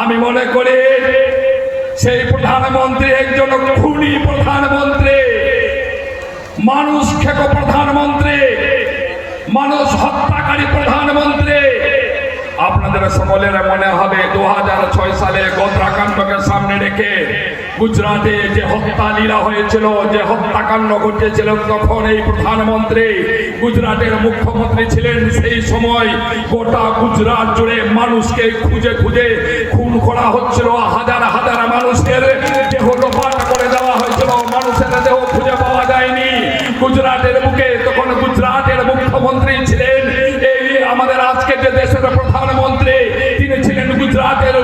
আমি মনে করি সেই প্রধানমন্ত্রী একজন খুনি প্রধানমন্ত্রী। মানুষ খেক প্রধানমন্ত্রী। মানুষ হত্যাকারী প্রধানমন্ত্রী। আপনাদের সকলের মনে হবে দু সালে সামনে রেখে গুজরাটে যে হত্যা লীলা হয়েছিল, যে হত্যাকাণ্ড ঘটেছিল তখন এই প্রধানমন্ত্রী গুজরাটের মুখ্যমন্ত্রী ছিলেন। সেই সময় গোটা গুজরাট জুড়ে মানুষকে খুঁজে খুঁজে খুন করা হচ্ছিল। হাজার হাজার মানুষের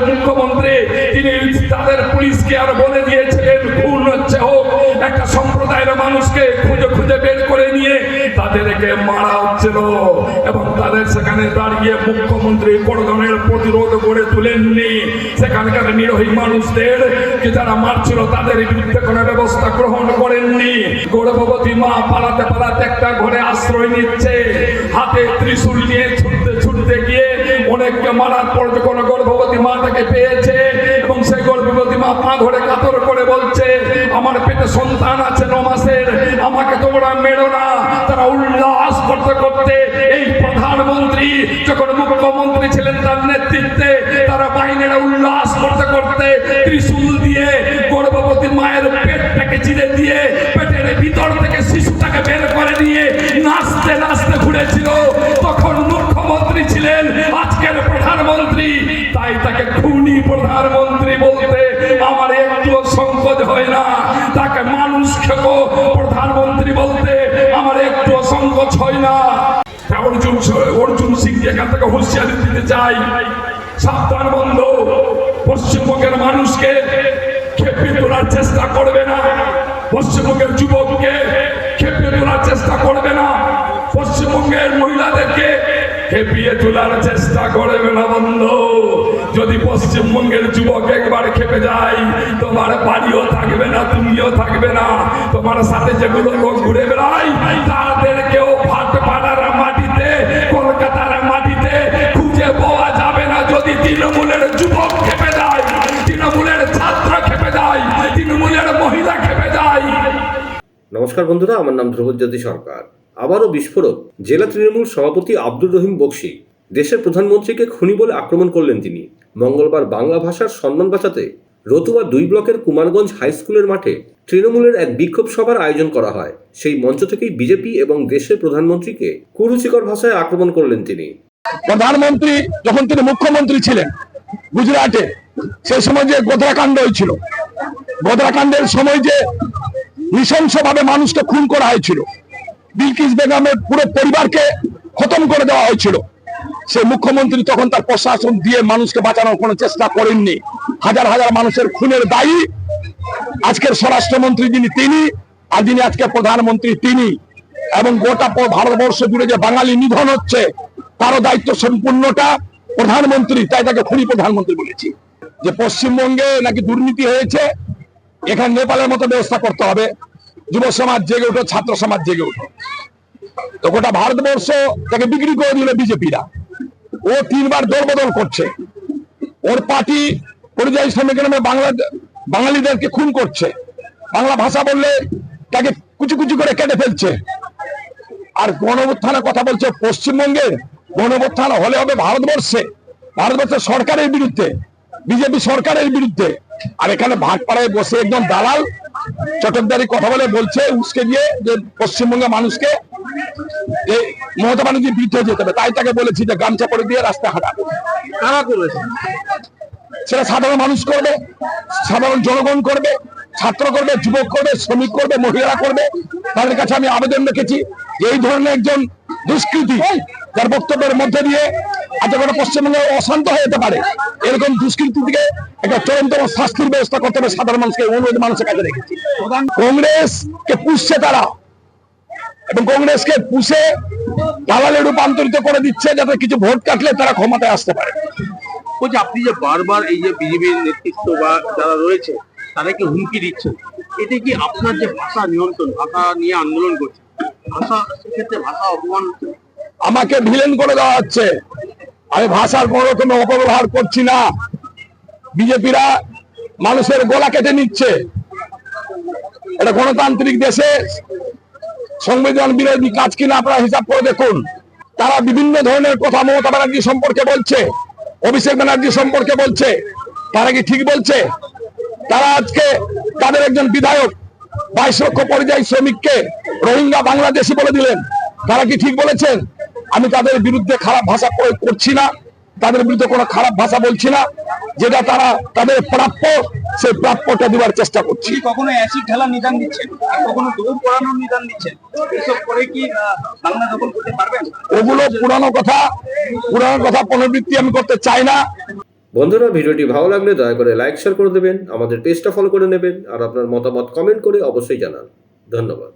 মুখ্যমন্ত্রী, তিনি তাদের পুলিশকে আর বলে দিয়েছিলেন খুন হচ্ছে হোক। একটা সম্প্রদায়ের মানুষকে খুঁজে খুঁজে বের করে নিয়ে তাদেরকে মারা হচ্ছিল। এবং তাদের সেখানে দাঁড়িয়ে মুখ্যমন্ত্রী কোনো ধরনের প্রতিরোধ করে তুলেননি। সেখানকার নিরোহী মানুষদের যে যারা মারছিল, তাদের বিরুদ্ধে কোনো ব্যবস্থা গ্রহণ করেননি। গর্ভবতী মা পালাতে পালাতে একটা ঘরে আশ্রয় নিচ্ছে। হাতে ত্রিশূল নিয়ে গিয়ে অনেককে মারার পর যখন গর্ভবতী মা তাকে পেয়েছে এবং সেই গর্ভবতী মা পা ধরে কাতর করে বলছে, আমার পেটে সন্তান আছে ন মাসের, আমাকে তোমরা মেরো না। তারা উল্লাস করতে করতে এই প্রধানমন্ত্রী যখন মুখ্যমন্ত্রী ছিলেন তার নেতৃত্বে, তারা বাহিনীরা উল্লাস করতে করতে ত্রিশূল দিয়ে গর্ভবতী মায়ের পেটটাকে চিরে দিয়ে পেটের ভিতর থেকে শিশুটাকে বের করে নিয়ে নাচতে নাচতে ঘুরেছিল। খুনি প্রধানমন্ত্রী বলতে আমার একটু সংকোচ হয় না। তাকে মানুষ খেকো প্রধানমন্ত্রী বলতে আমার একটু সংকোচ হয় না। অর্জুন অর্জুন সিং এখান থেকে হুঁশিয়ারি দিতে চাই সাবধান বন্ধ, পশ্চিমবঙ্গের মানুষকে খেপিয়ে তোলার চেষ্টা করবে না। পশ্চিমবঙ্গের যুবককে খেপিয়ে তোলার চেষ্টা করবে না। পশ্চিমবঙ্গের মহিলাদেরকে খেপিয়ে তোলার চেষ্টা করবে না বন্ধ। যদি পশ্চিমবঙ্গের যুবক একবার খেপে যায়, তোমার বাড়িও থাকবে না, তুমিও থাকবে না। তোমার সাথে যেগুলো লোক ঘুরে বেড়ায় তাদেরকেও ফাট পাড়ার মাটিতে, কলকাতার মাটিতে খুঁজে পাওয়া যাবে না। যদি তৃণমূলের যুবক খেপে যায়, তৃণমূলের ছাত্র খেপে যায়, তৃণমূলের মহিলা খেপে যায়। নমস্কার বন্ধুরা, আমার নাম ধ্রুবজ্যোতি সরকার। আবারও বিস্ফোরক। জেলা তৃণমূল সভাপতি আব্দুর রহিম বক্সি দেশের প্রধানমন্ত্রীকে খুনি বলে আক্রমণ করলেন তিনি। মঙ্গলবার বাংলা ভাষার সম্মান বাঁচাতে রতুয়া দুই ব্লকের কুমারগঞ্জ হাই স্কুলের মাঠে তৃণমূলের এক বিক্ষোভ সভার আয়োজন করা হয়। সেই মঞ্চ থেকেই বিজেপি এবং দেশের প্রধানমন্ত্রীকে কুরুচিকর ভাষায় আক্রমণ করলেন তিনি। প্রধানমন্ত্রী যখন তিনি মুখ্যমন্ত্রী ছিলেন গুজরাটে, সেই সময় যে গোধরাকাণ্ড হয়েছিল গোধরাকাণ্ডের সময় যে নৃশংসভাবে মানুষকে খুন করা হয়েছিল, বিলকিস বেগমের পুরো পরিবারকে খতম করে দেওয়া হয়েছিল সেই মুখ্যমন্ত্রী তখন তার প্রশাসন দিয়ে মানুষকে বাঁচানোর কোনো চেষ্টা করেননি। হাজার হাজার মানুষের খুনের দায়ী। আজকের স্বরাষ্ট্রমন্ত্রী যিনি তিনি, আর যিনি আজকে প্রধানমন্ত্রী তিনি। এবং গোটা ভারতবর্ষ জুড়ে যে বাঙালি নিধন হচ্ছে, তারও দায়িত্ব সম্পূর্ণটা প্রধানমন্ত্রী, তাই তাকে খুনি প্রধানমন্ত্রী বলেছি। যে পশ্চিমবঙ্গে নাকি দুর্নীতি হয়েছে, এখানে নেপালের মতো ব্যবস্থা করতে হবে। যুব সমাজ জেগে উঠো ছাত্র সমাজ জেগে উঠো তো গোটা ভারতবর্ষ তাকে বিক্রি করে দিল বিজেপিরা। ও তিনবার দলবদল করছে। ওর পার্টি পরিযায়ী শ্রমিকের নামে বাংলা বাঙালিদেরকে খুন করছে। বাংলা ভাষা বললে তাকে কুচি কুচি করে কেটে ফেলছে। আর গণউত্থানের কথা বলছে পশ্চিমবঙ্গে। গণউত্থান হলে হবে ভারতবর্ষে। ভারতবর্ষের সরকারের বিরুদ্ধে। বিজেপি সরকারের বিরুদ্ধে। আর এখানে ভাটপাড়ায় বসে একজন দালাল, চটকদারি কথা বলে বলছে, উসকে দিয়ে যে পশ্চিমবঙ্গের মানুষকে মমতা ব্যানার্জির বিরুদ্ধে যেতে হবে। তাই তাকে বলেছি যে গামছা পরে দিয়ে রাস্তায় হাঁটাবে কারা করেছে? সেটা সাধারণ মানুষ করবে সাধারণ জনগণ করবে ছাত্র করবে যুবক করবে শ্রমিক করবে মহিলারা করবে। তাদের কাছে আমি আবেদন রেখেছি যে এই ধরনের একজন দুষ্কৃতি যার বক্তব্যের মধ্যে দিয়ে আজ কোনো পশ্চিমবঙ্গে অশান্ত হয়ে যেতে পারে এরকম দুষ্কৃতি থেকে একটা চরমতম শাস্তির ব্যবস্থা করতে হবে সাধারণ মানুষকে অনুরোধ মানুষের কাছে রেখেছি। কংগ্রেস কে পুষছে তারা। এবং কংগ্রেসকে পুষে দালালে রূপান্তরিত করে দিচ্ছে যাতে কিছু ভোট কাটলে তারা ক্ষমতায় আসতে পারে। বলছি আপনি যে বারবার এই যে বিজেপির নেতৃত্ব বা যারা রয়েছে তাদেরকে হুমকি দিচ্ছেন এতে কি আপনার যে ভাষা নিয়ন্ত্রণ ভাষা নিয়ে আন্দোলন করছে ভাষা সেক্ষেত্রে ভাষা অপমান আমাকে ভিলেন করে দেওয়া হচ্ছে। আমি ভাষার কোনো রকম অপব্যবহার করছি না। বিজেপিরা মানুষের গলা কেটে নিচ্ছে। এটা গণতান্ত্রিক দেশে সংবিধান বিরোধী কাজ কিনা আপনারা হিসাব করে দেখুন। তারা বিভিন্ন ধরনের কথা মমতা ব্যানার্জি সম্পর্কে বলছে, অভিষেক ব্যানার্জি সম্পর্কে বলছে, তারা কি ঠিক বলছে? তারা আজকে তাদের একজন বিধায়ক, বাইশ লক্ষ পরিযায়ী শ্রমিককে রোহিঙ্গা বাংলাদেশি বলে দিলেন। তারা কি ঠিক বলেছেন? আমি তাদের বিরুদ্ধে খারাপ ভাষা প্রয়োগ করছি না, তাদের বিরুদ্ধে কোনো খারাপ ভাষা বলছি না, যেটা তারা তাদের প্রাপ্য সেই প্রাপ্যটা দেওয়ার চেষ্টা করছি। কখনো অ্যাসিড ঢালা নিদান দিচ্ছেন? কখনো দৌড় পড়ানোর নিদান দিচ্ছেন? এসব করে কি বাংলা দখল করতে পারবেন? ওগুলো পুরানো কথা। পুরানো কথা পুনরাবৃত্তি আমি করতে চাই না। বন্ধুরা ভিডিওটি ভালো লাগলে দয়া করে লাইক শেয়ার করে দেবেন। আমাদের পেজটা ফলো করে নেবেন। আর আপনার মতামত কমেন্ট করে অবশ্যই জানান। ধন্যবাদ।